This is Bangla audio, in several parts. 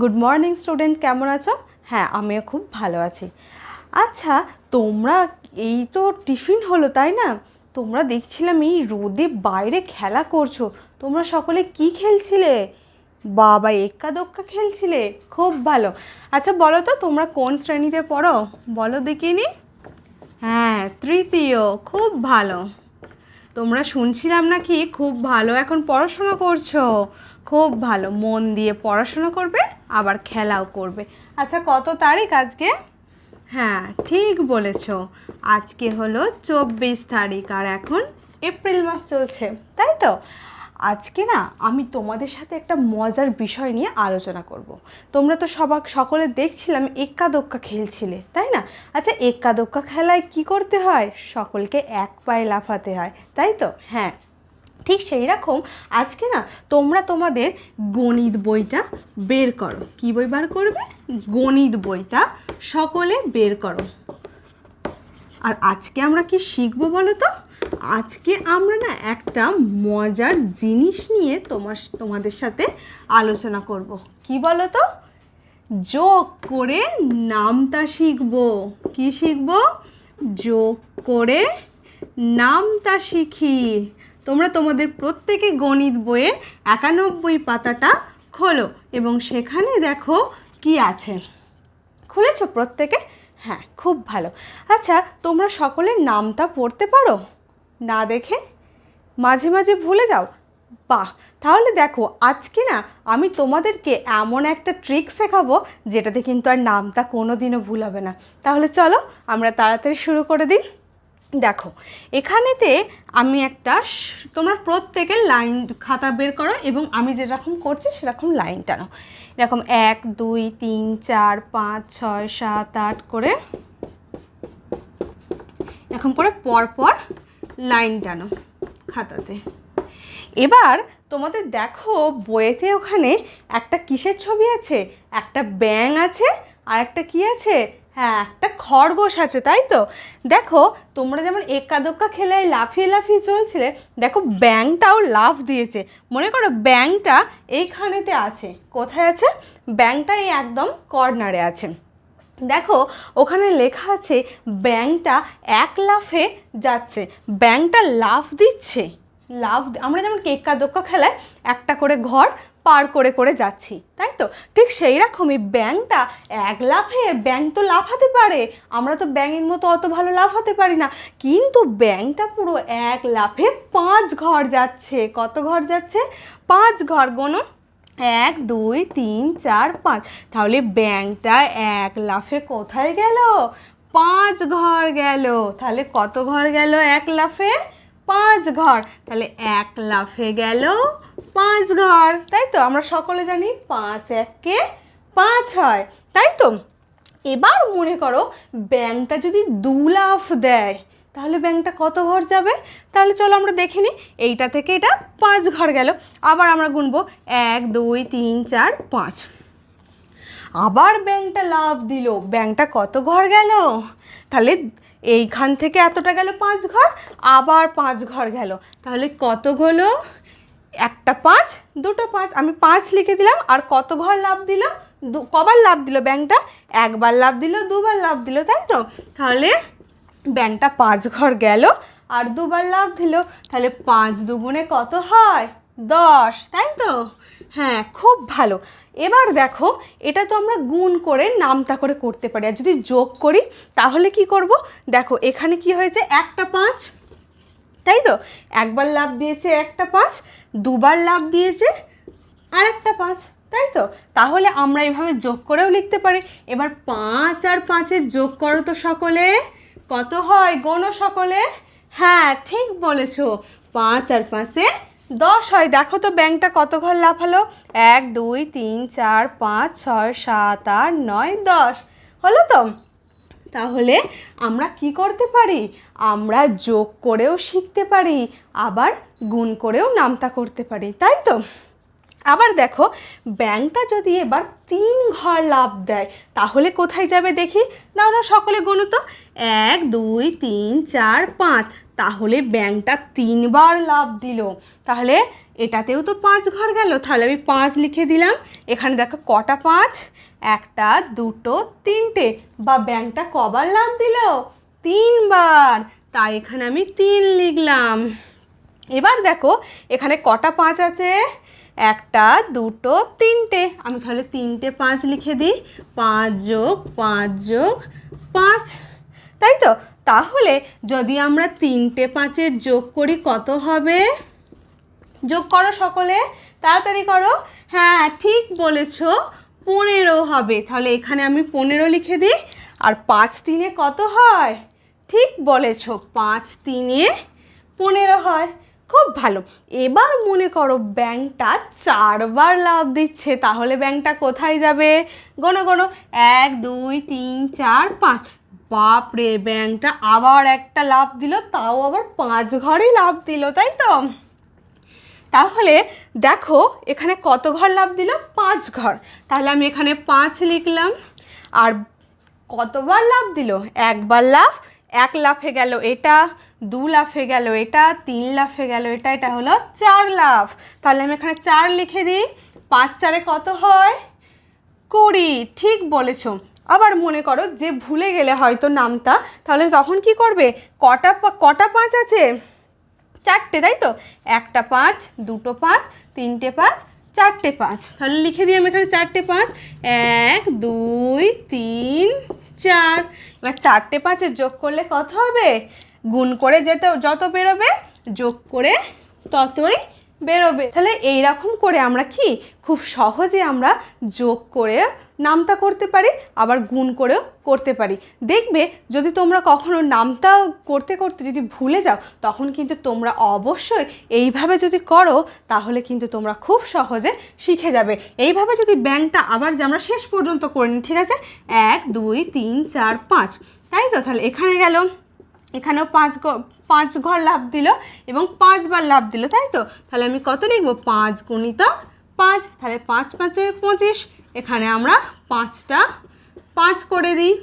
গুড মর্নিং স্টুডেন্ট কেমন আছো? হ্যাঁ আমিও খুব ভালো আছি। আচ্ছা তোমরা এই তো টিফিন হলো, তাই না? তোমরা দেখছিলাম এই রোদে বাইরে খেলা করছ। তোমরা সকলে কি খেলছিলে? বাবা এক্কা দোক্কা খেলছিলে? খুব ভালো। আচ্ছা বলো তো, তোমরা কোন শ্রেণীতে পড়ো? বলো দেখিনি হ্যাঁ তৃতীয়। খুব ভালো। তোমরা শুনছিলাম নাকি খুব ভালো এখন পড়াশোনা করছ? খুব ভালো। মন দিয়ে পড়াশোনা করবে? আবার খেলাও করবে। আচ্ছা কত তারিখ আজকে? হ্যাঁ ঠিক বলেছ। আজকে হলো চব্বিশ তারিখ আর এখন এপ্রিল মাস চলছে তাই তো? আজকে না আমি তোমাদের সাথে একটা মজার বিষয় নিয়ে আলোচনা করব। তোমরা তো সবাক সকলে দেখছিলাম এক্কা দোক্কা খেলছিলে তাই না? আচ্ছা এক্কা দোক্কা খেলায় কি করতে হয়? সকলকে এক পায়ে লাফাতে হয় তাই তো? হ্যাঁ ঠিক সেই রকম আজকে না তোমরা তোমাদের গণিত বইটা বের করো। কি বই বার করবে? গণিত বইটা সকলে বের করো। আর আজকে আমরা কি শিখব বলো তো? আজকে আমরা না একটা মজার জিনিস নিয়ে তোমার তোমাদের সাথে আলোচনা করব। কি বলো তো? যোগ করে নামতা শিখব। কি শিখব? যোগ করে নামতা শিখি। তোমরা তোমাদের প্রত্যেকে গণিত বইয়ের একানব্বই পাতাটা খোলো এবং সেখানে দেখো কি আছে। খুলেছো প্রত্যেকে? হ্যাঁ খুব ভালো। আচ্ছা তোমরা সকলের নামটা পড়তে পারো? না দেখে? মাঝে মাঝে ভুলে যাও? বাহ, তাহলে দেখো, আজকে না আমি তোমাদেরকে এমন একটা ট্রিক শেখাবো যেটাতে কিন্তু আর নামটা কোনো দিনও ভুল হবে না। তাহলে চলো, আমরা তাড়াতাড়ি শুরু করে দিই। দেখো, এখানেতে আমি একটা তোমরা প্রত্যেকের লাইন খাতা বের করো এবং আমি যেরকম করছি সেরকম লাইন টানো। এরকম এক, দুই, তিন, চার, পাঁচ, ছয়, সাত, আট করে এরকম করে পরপর লাইন টানো খাতাতে। এবার তোমাদের দেখো বইয়েতে ওখানে একটা কিসের ছবি আছে? একটা ব্যাং আছে আর একটা কি আছে? হ্যাঁ একটা খরগোশ আছে, তাই তো? দেখো, তোমরা যেমন এক্কা দোক্কা খেলে লাফিয়ে লাফিয়ে চলছিলে, দেখো ব্যাংটাও লাফ দিয়েছে। মনে করো ব্যাংটা এইখানেতে আছে। কোথায় আছে? ব্যাংটা এই একদম কর্নারে আছে। দেখো, ওখানে লেখা আছে ব্যাংটা এক লাফে যাচ্ছে। ব্যাংটা লাফ দিচ্ছে। দি- আমরা যেমন কেক্কা দোক্কা খেলায় একটা করে ঘর পার করে করে যাচ্ছি, তাই তো? ঠিক সেই রকমই ব্যাংটা এক লাফে ব্যাং তো লাফাতে পারে। আমরা তো ব্যাঙের মতো অত ভালো লাফাতে পারি না। কিন্তু ব্যাংটা পুরো এক লাফে পাঁচ ঘর যাচ্ছে। কত ঘর যাচ্ছে? পাঁচ ঘর গোনো এক, দুই, তিন, চার, পাঁচ। তাহলে ব্যাংকটা এক লাফে কোথায় গেল? পাঁচ ঘর গেল। তাহলে কত ঘর গেল এক লাফে? পাঁচ ঘর। তাহলে এক লাফে গেল পাঁচ ঘর তাই তো? আমরা সকলে জানি পাঁচ এককে পাঁচ হয়। তাই তো? এবার মনে করো ব্যাংকটা যদি দু লাফ দেয়, তাহলে ব্যাংকটা কত ঘর যাবে? তাহলে চলো আমরা দেখে নিই। এইটা থেকে এটা পাঁচ ঘর গেল। আবার আমরা গুনবো এক, দুই, তিন, চার, পাঁচ। আবার ব্যাংকটা লাভ দিল। ব্যাংকটা কত ঘর গেল? তাহলে এইখান থেকে এতটা গেল পাঁচ ঘর, আবার পাঁচ ঘর গেল। তাহলে কত হলো একটা পাঁচ, দুটো পাঁচ। আমি পাঁচ লিখে দিলাম, আর কত ঘর লাভ দিল? দু, কবার লাভ দিল ব্যাংকটা? একবার লাভ দিল, দুবার লাভ দিল, তাই তো? তাহলে ব্যাংকটা পাঁচ ঘর গেল, আর দুবার লাভ দিল, তাহলে পাঁচ দুগুণে কত হয়? দশ, তাই তো? হ্যাঁ খুব ভালো। এবার দেখো, এটা তো আমরা গুণ করে, নামতা করে করতে পারি। আর যদি যোগ করি, তাহলে কি করব? দেখো, এখানে কি হয়েছে? একটা পাঁচ তাই তো? একবার লাভ দিয়েছে একটা পাঁচ, দুবার লাভ দিয়েছে আর একটা পাঁচ, তাই তো? তাহলে আমরা এইভাবে যোগ করেও লিখতে পারি। এবার পাঁচ আর পাঁচের যোগ করো তো সকলে। কত হয়? গণো সকলে? হ্যাঁ ঠিক বলেছ। পাঁচ আর পাঁচে দশ হয়। দেখো তো ব্যাংকটা কত ঘর লাফালো? এক, দুই, তিন, চার, পাঁচ, ছয়, সাত, আট, নয়, দশ। হলো তো? তাহলে আমরা কি করতে পারি? আমরা যোগ করেও শিখতে পারি, আবার গুণ করেও নামতা করতে পারি, তাই তো? আবার দেখো, ব্যাংকটা যদি এবার তিন ঘর লাভ দেয়, তাহলে কোথায় যাবে দেখি? না না, সকলে গুনো তো। এক, দুই, তিন, চার, পাঁচ, তাহলে ব্যাংকটা তিনবার লাভ দিল। তাহলে এটাতেও তো পাঁচ ঘর গেল। তাহলে আমি পাঁচ লিখে দিলাম। এখানে দেখো কটা পাঁচ? একটা, দুটো, তিনটে। বা ব্যাংকটা কবার লাভ দিল? তিনবার। তাই এখানে আমি তিন লিখলাম। এবার দেখো, এখানে কটা পাঁচ আছে? একটা, দুটো, তিনটে। আমি তাহলে তিনটে পাঁচ লিখে দিই। পাঁচ যোগ পাঁচ যোগ, পাঁচ। তাই তো? তাহলে যদি আমরা তিনটে পাঁচের যোগ করি, কত হবে? যোগ করো সকলে, তাড়াতাড়ি করো। হ্যাঁ ঠিক বলেছ, পনেরো হবে। তাহলে এখানে আমি পনেরো লিখে দিই। আর পাঁচ তিনে কত হয়? ঠিক বলেছ, পাঁচ তিনে পনেরো হয়। খুব ভালো। এবার মনে করো ব্যাংকটা চারবার লাভ দিচ্ছে। তাহলে ব্যাংকটা কোথায় যাবে? গোনো গোনো। এক, দুই, তিন, চার, পাঁচ। বাপরে, ব্যাংকটা আবার একটা লাভ দিল, তাও আবার পাঁচ ঘরেই লাভ দিল, তাই তো? তাহলে দেখো, এখানে কত ঘর লাভ দিল? পাঁচ ঘর। তাহলে আমি এখানে পাঁচ লিখলাম, আর কতবার লাভ দিল? একবার লাভ, এক লাফে গেল এটা, দু লাফে গেল এটা, তিন লাফে গেল এটা এটা হলো চার লাফ। তাহলে আমি এখানে চার লিখে দিই, পাঁচ চারে কত হয়? কুড়ি, ঠিক বলেছ। আবার মনে করো যে ভুলে গেলে হয়তো নামটা, তাহলে তখন কি করবে? কটা কটা পাঁচ আছে? চারটে, তাই তো? একটা পাঁচ, দুটো পাঁচ, তিনটে পাঁচ, চারটে পাঁচ। তাহলে লিখে দিই আমি এখানে চারটে পাঁচ। এক, দুই, তিন, চার। এবার চারটে পাঁচের যোগ করলে কত হবে? গুণ করে যেতে, যত বেরোবে, যোগ করে ততই বেরোবে। তাহলে এইরকম করে আমরা কি খুব সহজে আমরা যোগ করে নামতা করতে পারি, আবার গুণ করেও করতে পারি। দেখবে যদি তোমরা কখনো নামতা করতে করতে যদি ভুলে যাও, তখন কিন্তু তোমরা অবশ্যই এইভাবে যদি করো, তাহলে কিন্তু তোমরা খুব সহজে শিখে যাবে। এইভাবে যদি ব্যাংকটা আবার যে আমরা শেষ পর্যন্ত করে নিই ঠিক আছে? এক, দুই, তিন, চার, পাঁচ। তাই তো? তাহলে এখানে গেল। এখানেও পাঁচ পাঁচ ঘর লাভ দিল এবং পাঁচবার লাভ দিল, তাই তো? তাহলে আমি কত লিখব? পাঁচ গুণিতক পাঁচ, তাহলে পাঁচ পাঁচে পঁচিশ, এখানে আমরা পাঁচটা পাঁচ করে দিই,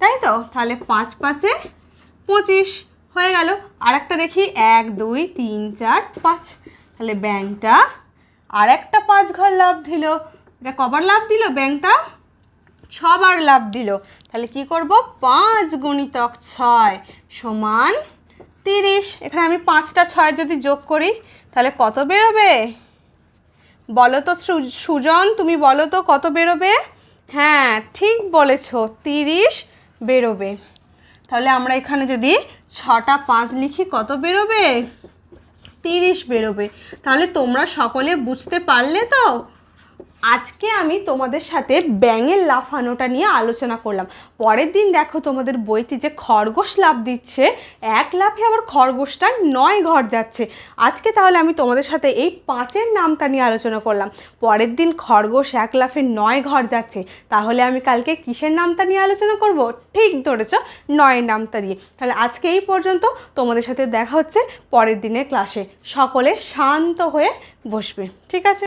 তাই তো? তাহলে পাঁচ পাঁচে পঁচিশ হয়ে গেল। আর একটা দেখি, এক, দুই, তিন, চার, পাঁচ। তাহলে ব্যাংকটা আর একটা পাঁচ ঘর লাভ দিল। এটা কবার লাভ দিল ব্যাংকটা? ছবার লাভ দিল। তাহলে কি করব? পাঁচ গুণিতক ছয় সমান তিরিশ। এখানে আমি পাঁচটা ছয় যদি যোগ করি, তাহলে কত বেরোবে? বলো তো সুজন, তুমি বলো তো কত বেরোবে? হ্যাঁ ঠিক বলেছ, তিরিশ বেরোবে। তাহলে আমরা এখানে যদি ছটা পাঁচ লিখি, কত বেরোবে? তিরিশ বেরোবে। তাহলে তোমরা সকলে বুঝতে পারলে তো? আজকে আমি তোমাদের সাথে ব্যাঙের লাফানোটা নিয়ে আলোচনা করলাম। পরের দিন দেখো তোমাদের বইতে যে খরগোশ লাভ দিচ্ছে, এক লাফে আবার খরগোশটা নয় ঘর যাচ্ছে। আজকে তাহলে আমি তোমাদের সাথে এই পাঁচের নামটা নিয়ে আলোচনা করলাম। পরের দিন খরগোশ এক লাফে নয় ঘর যাচ্ছে, তাহলে আমি কালকে কিসের নামটা নিয়ে আলোচনা করব? ঠিক ধরেছ, নয়ের নামটা দিয়ে। তাহলে আজকে এই পর্যন্ত তোমাদের সাথে দেখা হচ্ছে পরের দিনের ক্লাসে। সকলে শান্ত হয়ে বসবে, ঠিক আছে?